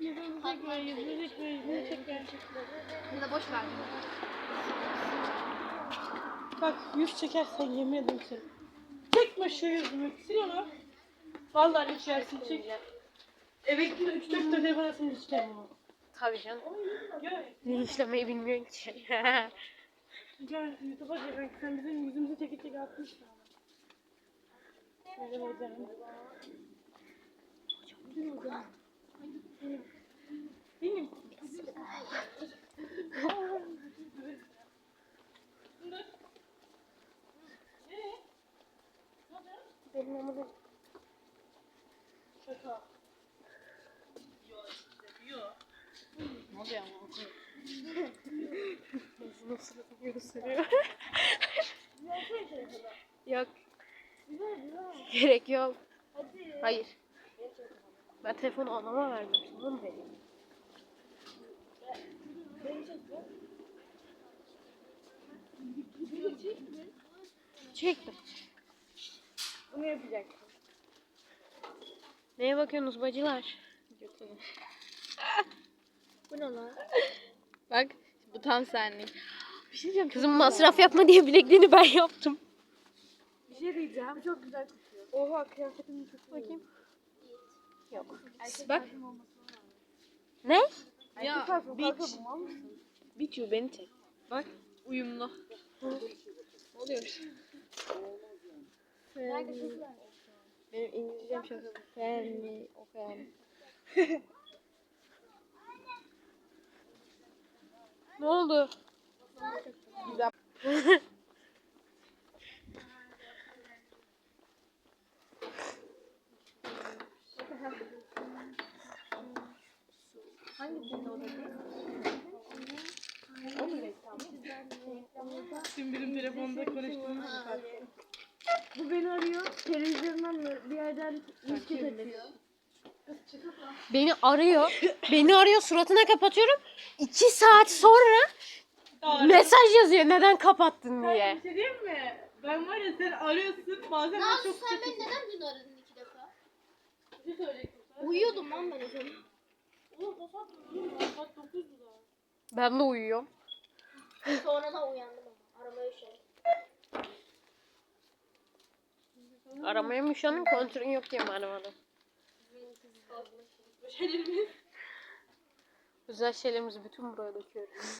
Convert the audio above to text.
Yüzümüzü çekme, yüzümüzü çekme, yüzümüzü çekme. Ya boş ver. Bak yüz çekersen yemin ederim seni. Çekme şu yüzümü. Sil onu. Vallahi içersin çek. Eve gittiğinde 3 4 tane bana seni çıkarım onu. Tabii canım. Gel. Linçlemeyi bilmiyorsun ki. Gel YouTube'a gel. Sen bizim yüzümüzü çeke çeke atmışsın. Benim hocam. Benim ama Şaka. Ne oluyor ama? Yüzünün suratını gösteriyor. yok. Gerek yok. Hayır. Ben telefonu anama verdim. Sana mı vereyim? Çektim. Bunu yapacak. Neye bakıyorsunuz bacılar? Bu ne lan? Bak bu tam senlik. Bir şey diyeceğim. Kızım masraf yapma diye bilekliğini ben yaptım. Bir şey diyeceğim. Çok güzel kokuyor. Oha kıyafetini çok Bakayım. Yok. Bak. Ne? Ya beach. Bitiyor beni çek. Bak uyumlu. ne oluyor? Benim İngilizcem şaka. Fermi, o fermi. Ne oldu? Güzel. Tüm birim telefonda konuştuğumuz şarkı. Bu beni arıyor. Televizyondan mı bir yerden misket açıyor. Beni arıyor. Beni arıyor suratına kapatıyorum. İki saat sonra mesaj yazıyor neden kapattın diye. Bir şey diyeyim mi? Ben var ya sen arıyorsun bazen ben Nasıl çok sen kötü. beni neden dün aradın iki defa? Bir şey söyleyecektim sana. Uyuyordum lan ben o zaman. Oğlum o saat uyuyor lan. Saat 9'du daha. Ben de uyuyorum. Sonradan uyandım ama. Aramaya şey. Aramaya mı üşendim kontrolün yok diye mi? Şeylerimiz. Özel şeylerimizi bütün buraya döküyorum.